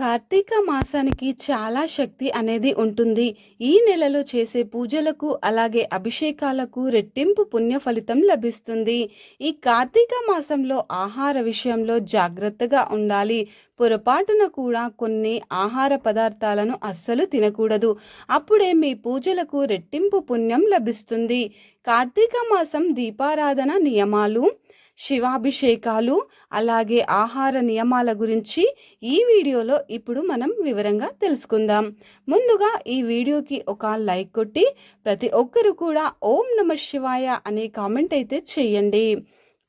కార్తీక మాసానికి చాలా శక్తి అనేది ఉంటుంది. ఈ నెలలో చేసే పూజలకు అలాగే అభిషేకాలకు రెట్టింపు పుణ్య ఫలితం లభిస్తుంది. ఈ కార్తీక మాసంలో ఆహార విషయంలో జాగ్రత్తగా ఉండాలి. పొరపాటున కూడా కొన్ని ఆహార పదార్థాలను అస్సలు తినకూడదు. అప్పుడే మీ పూజలకు రెట్టింపు పుణ్యం లభిస్తుంది. కార్తీక మాసం దీపారాధన నియమాలు శివాభిషేకాలు అలాగే ఆహార నియమాల గురించి ఈ వీడియోలో ఇప్పుడు మనం వివరంగా తెలుసుకుందాం. ముందుగా ఈ వీడియోకి ఒక లైక్ కొట్టి ప్రతి ఒక్కరు కూడా ఓం నమ శివాయ అనే కామెంట్ అయితే చేయండి.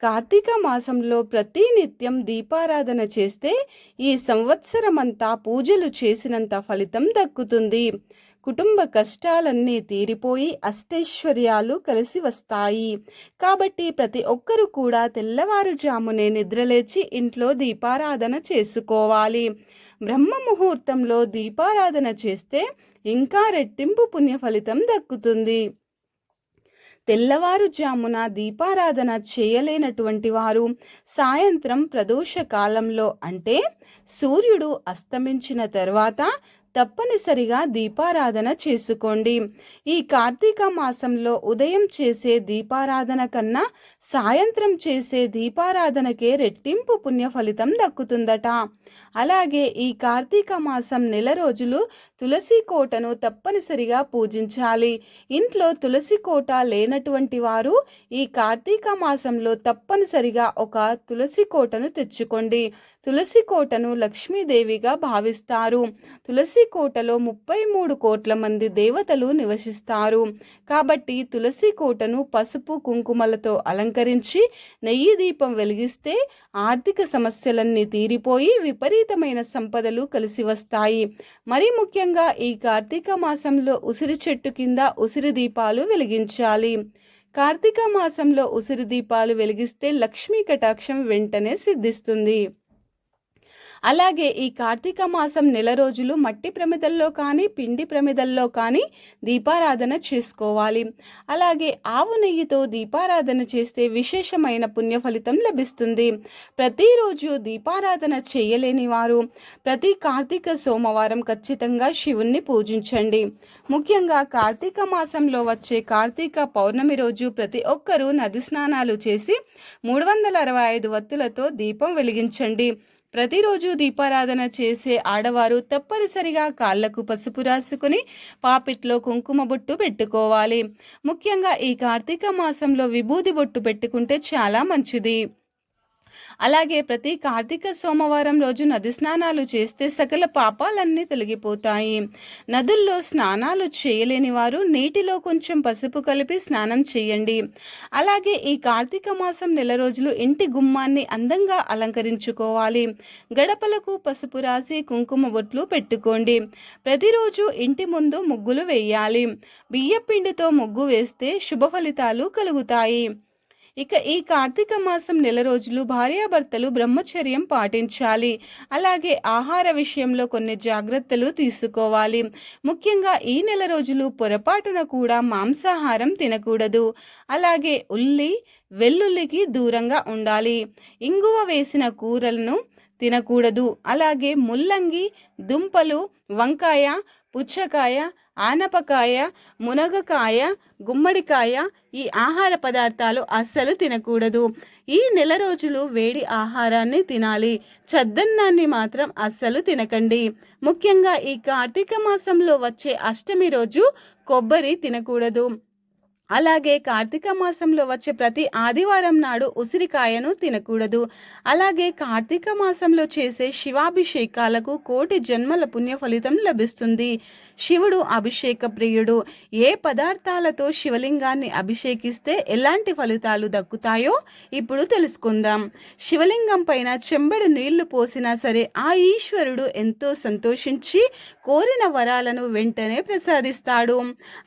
కార్తీక మాసంలో ప్రతి నిత్యం దీపారాధన చేస్తే ఈ సంవత్సరమంతా పూజలు చేసినంత ఫలితం దక్కుతుంది. కుటుంబ కష్టాలన్నీ తీరిపోయి అష్టైశ్వర్యాలు కలిసి వస్తాయి. కాబట్టి ప్రతి ఒక్కరూ కూడా తెల్లవారుజామునే నిద్రలేచి ఇంట్లో దీపారాధన చేసుకోవాలి. బ్రహ్మ ముహూర్తంలో దీపారాధన చేస్తే ఇంకా రెట్టింపు పుణ్య ఫలితం దక్కుతుంది. తెల్లవారుజామున దీపారాధన చేయలేనటువంటి వారు సాయంత్రం ప్రదోష కాలంలో అంటే సూర్యుడు అస్తమించిన తర్వాత తప్పనిసరిగా దీపారాధన చేసుకోండి. ఈ కార్తీక మాసంలో ఉదయం చేసే దీపారాధన కన్నా సాయంత్రం చేసే దీపారాధనకే రెట్టింపు పుణ్య ఫలితం దక్కుతుందట. అలాగే ఈ కార్తీక మాసం నెల రోజులు తులసి కోటను తప్పనిసరిగా పూజించాలి. ఇంట్లో తులసి కోట లేనటువంటి వారు ఈ కార్తీక మాసంలో తప్పనిసరిగా ఒక తులసి కోటను తెచ్చుకోండి. తులసి కోటను లక్ష్మీదేవిగా భావిస్తారు. తులసి కోటలో ముప్పై మూడు కోట్ల మంది దేవతలు నివసిస్తారు. కాబట్టి తులసి కోటను పసుపు కుంకుమలతో అలంకరించి నెయ్యి దీపం వెలిగిస్తే ఆర్థిక సమస్యలన్నీ తీరిపోయి విపరీతమైన సంపదలు కలిసి వస్తాయి. మరి ముఖ్యంగా ఈ కార్తీక మాసంలో ఉసిరి చెట్టు కింద ఉసిరి దీపాలు వెలిగించాలి. కార్తీక మాసంలో ఉసిరి దీపాలు వెలిగిస్తే లక్ష్మీ కటాక్షం వెంటనే సిద్ధిస్తుంది. అలాగే ఈ కార్తీక మాసం నెల రోజులు మట్టి ప్రమిదల్లో కానీ పిండి ప్రమిదల్లో కానీ దీపారాధన చేసుకోవాలి. అలాగే ఆవు నెయ్యితో దీపారాధన చేస్తే విశేషమైన పుణ్య ఫలితం లభిస్తుంది. ప్రతిరోజు దీపారాధన చేయలేని వారు ప్రతి కార్తీక సోమవారం ఖచ్చితంగా శివుణ్ణి పూజించండి. ముఖ్యంగా కార్తీక మాసంలో వచ్చే కార్తీక పౌర్ణమి రోజు ప్రతి ఒక్కరూ నది స్నానాలు చేసి మూడు వందల అరవై ఐదు వత్తులతో దీపం వెలిగించండి. ప్రతిరోజు దీపారాధన చేసే ఆడవారు తప్పనిసరిగా కాళ్ళకు పసుపు రాసుకుని పాపిట్లో కుంకుమ బొట్టు పెట్టుకోవాలి. ముఖ్యంగా ఈ కార్తీక మాసంలో విభూది బొట్టు పెట్టుకుంటే చాలా మంచిది. అలాగే ప్రతి కార్తీక సోమవారం రోజు నది స్నానాలు చేస్తే సకల పాపాలన్నీ తొలగిపోతాయి. నదుల్లో స్నానాలు చేయలేని వారు నీటిలో కొంచెం పసుపు కలిపి స్నానం చేయండి. అలాగే ఈ కార్తీక మాసం నెల రోజులు ఇంటి గుమ్మాన్ని అందంగా అలంకరించుకోవాలి. గడపలకు పసుపు రాసి కుంకుమ బొట్లు పెట్టుకోండి. ప్రతిరోజు ఇంటి ముందు ముగ్గులు వేయాలి. బియ్యపిండితో ముగ్గు వేస్తే శుభ ఫలితాలు కలుగుతాయి. ఇక ఈ కార్తీక మాసం నెల రోజులు భార్యాభర్తలు బ్రహ్మచర్యం పాటించాలి. అలాగే ఆహార విషయంలో కొన్ని జాగ్రత్తలు తీసుకోవాలి. ముఖ్యంగా ఈ నెల రోజులు పొరపాటున కూడా మాంసాహారం తినకూడదు. అలాగే ఉల్లి వెల్లుల్లికి దూరంగా ఉండాలి. ఇంగువ వేసిన కూరలను తినకూడదు. అలాగే ముల్లంగి దుంపలు వంకాయ పుచ్చకాయ ఆనపకాయ మునగకాయ గుమ్మడికాయ ఈ ఆహార పదార్థాలు అస్సలు తినకూడదు. ఈ నెల రోజులు వేడి ఆహారాన్ని తినాలి. చద్దన్నాన్ని మాత్రం అస్సలు తినకండి. ముఖ్యంగా ఈ కార్తీక మాసంలో వచ్చే అష్టమి రోజు కొబ్బరి తినకూడదు. అలాగే కార్తీక మాసంలో వచ్చే ప్రతి ఆదివారం నాడు ఉసిరికాయను తినకూడదు. అలాగే కార్తీక మాసంలో చేసే శివాభిషేకాలకు కోటి జన్మల పుణ్య ఫలితం లభిస్తుంది. శివుడు అభిషేక ప్రియుడు. ఏ పదార్థాలతో శివలింగాన్ని అభిషేకిస్తే ఎలాంటి ఫలితాలు దక్కుతాయో ఇప్పుడు తెలుసుకుందాం. శివలింగం పైన చెంబడి నీళ్ళు పోసినా సరే ఆ ఈశ్వరుడు ఎంతో సంతోషించి కోరిన వరాలను వెంటనే ప్రసాదిస్తాడు.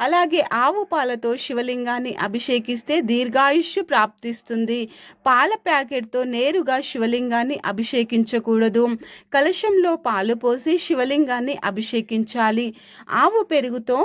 అలాగే ఆవు పాలతో శివలింగాన్ని అభిషేకిస్తే దీర్ఘాయుష్యు ప్రాప్తిస్తుంది. పాల ప్యాకెట్తో నేరుగా శివలింగాన్ని అభిషేకించకూడదు. కలశంలో పాలు పోసి శివలింగాన్ని అభిషేకించాలి. ఆవు పెరుగుతో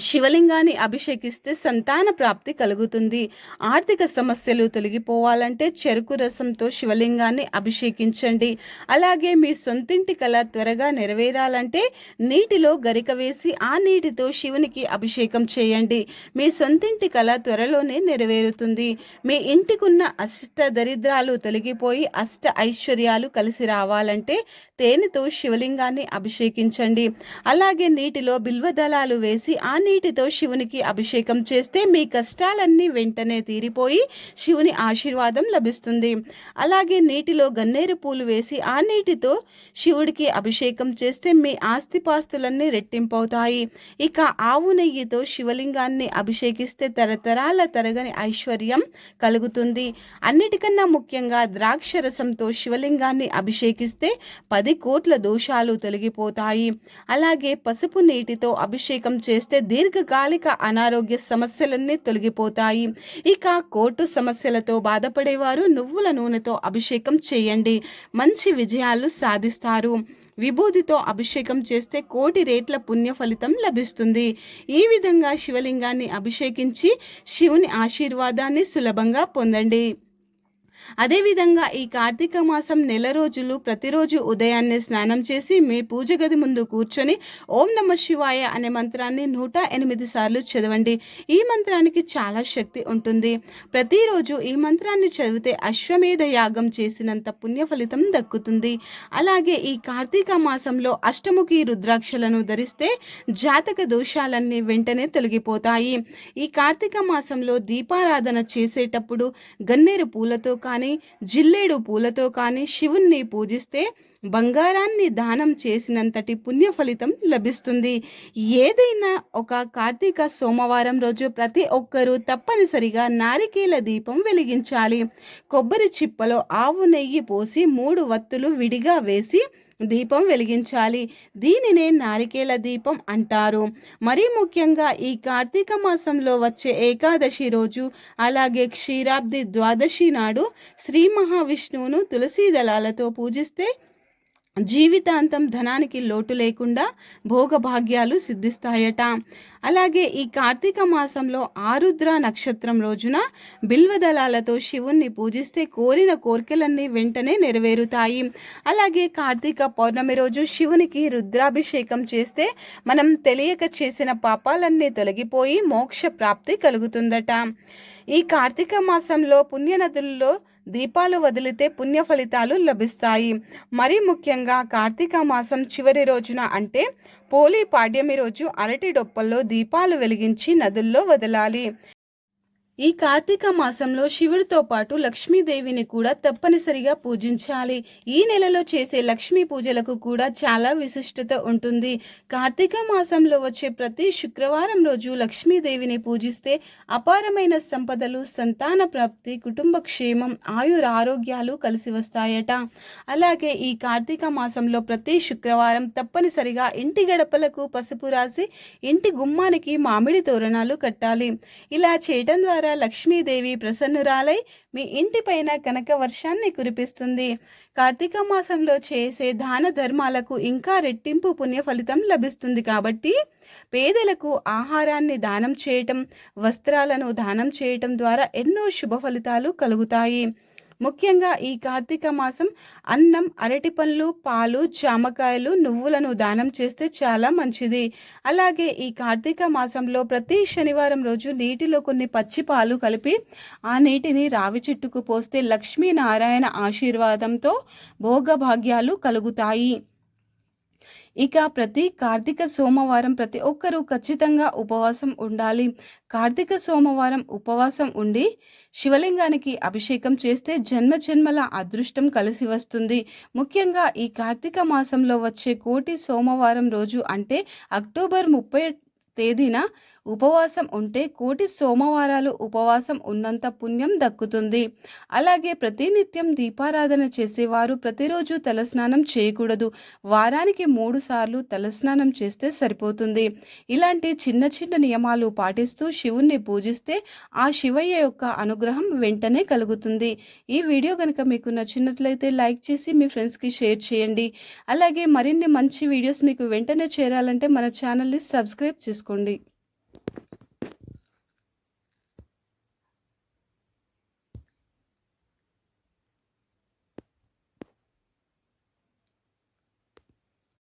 శివలింగాన్ని అభిషేకిస్తే సంతాన ప్రాప్తి కలుగుతుంది. ఆర్థిక సమస్యలు తొలగిపోవాలంటే చెరుకు రసంతో శివలింగాన్ని అభిషేకించండి. అలాగే మీ సొంతింటి కళ త్వరగా నెరవేరాలంటే నీటిలో గరిక వేసి ఆ నీటితో శివునికి అభిషేకం చేయండి. మీ సొంతింటి కళ త్వరలోనే నెరవేరుతుంది. మీ ఇంటికున్న అష్ట దరిద్రాలు తొలగిపోయి అష్ట ఐశ్వర్యాలు కలిసి రావాలంటే తేనెతో శివలింగాన్ని అభిషేకించండి. అలాగే నీటిలో బిల్వదళాలు వేసి ఆ నీటితో శివునికి అభిషేకం చేస్తే మీ కష్టాలన్నీ వెంటనే తీరిపోయి శివుని ఆశీర్వాదం లభిస్తుంది. అలాగే నీటిలో గన్నేరు పూలు వేసి ఆ నీటితో శివుడికి అభిషేకం చేస్తే మీ ఆస్తిపాస్తులన్నీ రెట్టింపవుతాయి. ఇక ఆవు నెయ్యితో శివలింగాన్ని అభిషేకిస్తే తరతరాల తరగని ఐశ్వర్యం కలుగుతుంది. అన్నిటికన్నా ముఖ్యంగా ద్రాక్ష రసంతో శివలింగాన్ని అభిషేకిస్తే పది కోట్ల దోషాలు తొలగిపోతాయి. అలాగే పసుపు నీటితో అభిషేకం చేస్తే దీర్ఘకాలిక అనారోగ్య సమస్యలన్నీ తొలగిపోతాయి. ఇక కోర్టు సమస్యలతో బాధపడేవారు నువ్వుల నూనెతో అభిషేకం చేయండి. మంచి విజయాలు సాధిస్తారు. విభూతితో అభిషేకం చేస్తే కోటి రేట్ల పుణ్య ఫలితం లభిస్తుంది. ఈ విధంగా శివలింగాన్ని అభిషేకించి శివుని ఆశీర్వాదాన్ని సులభంగా పొందండి. అదేవిధంగా ఈ కార్తీక మాసం నెల రోజులు ప్రతిరోజు ఉదయాన్నే స్నానం చేసి మీ పూజ గది ముందు కూర్చొని ఓం నమ శివాయ అనే మంత్రాన్ని నూట ఎనిమిది సార్లు చదవండి. ఈ మంత్రానికి చాలా శక్తి ఉంటుంది. ప్రతిరోజు ఈ మంత్రాన్ని చదివితే అశ్వమేధ యాగం చేసినంత పుణ్య ఫలితం దక్కుతుంది. అలాగే ఈ కార్తీక మాసంలో అష్టముఖి రుద్రాక్షలను ధరిస్తే జాతక దోషాలన్నీ వెంటనే తొలగిపోతాయి. ఈ కార్తీక మాసంలో దీపారాధన చేసేటప్పుడు గన్నేరు పూలతో కానీ జిల్లేడు పూలతో కానీ శివుణ్ణి పూజిస్తే బంగారాన్ని దానం చేసినంతటి పుణ్య ఫలితం లభిస్తుంది. ఏదైనా ఒక కార్తీక సోమవారం రోజు ప్రతి ఒక్కరూ తప్పనిసరిగా నారికేల దీపం వెలిగించాలి. కొబ్బరి చిప్పలో ఆవు నెయ్యి పోసి మూడు వత్తులు విడిగా వేసి దీపం వెలిగించాలి. దీనినే నారికేల దీపం అంటారు. మరీ ముఖ్యంగా ఈ కార్తీక మాసంలో వచ్చే ఏకాదశి రోజు అలాగే క్షీరాబ్ది ద్వాదశి నాడు శ్రీ మహావిష్ణువును తులసీ దళాలతో పూజిస్తే జీవితాంతం ధనానికి లోటు లేకుండా భోగభాగ్యాలు సిద్ధిస్తాయట. అలాగే ఈ కార్తీక మాసంలో ఆరుద్ర నక్షత్రం రోజున బిల్వదళాలతో శివుణ్ణి పూజిస్తే కోరిన కోరికలన్నీ వెంటనే నెరవేరుతాయి. అలాగే కార్తీక పౌర్ణమి రోజు శివునికి రుద్రాభిషేకం చేస్తే మనం తెలియక చేసిన పాపాలన్నీ తొలగిపోయి మోక్ష ప్రాప్తి కలుగుతుందట. ఈ కార్తీక మాసంలో పుణ్యనదుల్లో దీపాలు వదిలితే పుణ్య ఫలితాలు లభిస్తాయి. మరీ ముఖ్యంగా కార్తీక మాసం చివరి రోజున అంటే పోలీ పాడ్యమి రోజు అరటి డొప్పల్లో దీపాలు వెలిగించి నదుల్లో వదలాలి. ఈ కార్తీక మాసంలో శివుడితో పాటు లక్ష్మీదేవిని కూడా తప్పనిసరిగా పూజించాలి. ఈ నెలలో చేసే లక్ష్మీ పూజలకు కూడా చాలా విశిష్టత ఉంటుంది. కార్తీక మాసంలో వచ్చే ప్రతి శుక్రవారం రోజు లక్ష్మీదేవిని పూజిస్తే అపారమైన సంపదలు సంతాన ప్రాప్తి కుటుంబ క్షేమం ఆయుర ఆరోగ్యాలు కలిసి వస్తాయట. అలాగే ఈ కార్తీక మాసంలో ప్రతి శుక్రవారం తప్పనిసరిగా ఇంటి గడపలకు పసుపు రాసి ఇంటి గుమ్మానికి మామిడి తోరణాలు కట్టాలి. ఇలా చేయడం ద్వారా ద్వారా లక్ష్మీదేవి ప్రసన్నురాలై మీ ఇంటిపైన కనక వర్షాన్ని కురిపిస్తుంది. కార్తీక మాసంలో చేసే దాన ధర్మాలకు ఇంకా రెట్టింపు పుణ్య ఫలితం లభిస్తుంది కాబట్టి పేదలకు ఆహారాన్ని దానం చేయటం వస్త్రాలను దానం చేయటం ద్వారా ఎన్నో శుభ ఫలితాలు కలుగుతాయి. ముఖ్యంగా ఈ కార్తీక మాసం అన్నం అరటి పండ్లు పాలు జామకాయలు నువ్వులను దానం చేస్తే చాలా మంచిది. అలాగే ఈ కార్తీక మాసంలో ప్రతి శనివారం రోజు నీటిలో కొన్ని పచ్చి పాలు కలిపి ఆ నీటిని రావి చెట్టుకు పోస్తే లక్ష్మీనారాయణ ఆశీర్వాదంతో భోగభాగ్యాలు కలుగుతాయి. ఇక ప్రతి కార్తీక సోమవారం ప్రతి ఒక్కరూ ఖచ్చితంగా ఉపవాసం ఉండాలి. కార్తీక సోమవారం ఉపవాసం ఉండి శివలింగానికి అభిషేకం చేస్తే జన్మ జన్మల అదృష్టం కలిసి వస్తుంది. ముఖ్యంగా ఈ కార్తీక మాసంలో వచ్చే కోటి సోమవారం రోజు అంటే అక్టోబర్ ముప్పై తేదీన ఉపవాసం ఉంటే కోటి సోమవారాలు ఉపవాసం ఉన్నంత పుణ్యం దక్కుతుంది. అలాగే ప్రతినిత్యం దీపారాధన చేసేవారు ప్రతిరోజు తలస్నానం చేయకూడదు. వారానికి మూడు సార్లు తలస్నానం చేస్తే సరిపోతుంది. ఇలాంటి చిన్న చిన్న నియమాలు పాటిస్తూ శివుణ్ణి పూజిస్తే ఆ శివయ్య యొక్క అనుగ్రహం వెంటనే కలుగుతుంది. ఈ వీడియో కనుక మీకు నచ్చినట్లయితే లైక్ చేసి మీ ఫ్రెండ్స్కి షేర్ చేయండి. అలాగే మరిన్ని మంచి వీడియోస్ మీకు వెంటనే చేరాలంటే మన ఛానల్ని సబ్స్క్రైబ్ చేసుకోండి.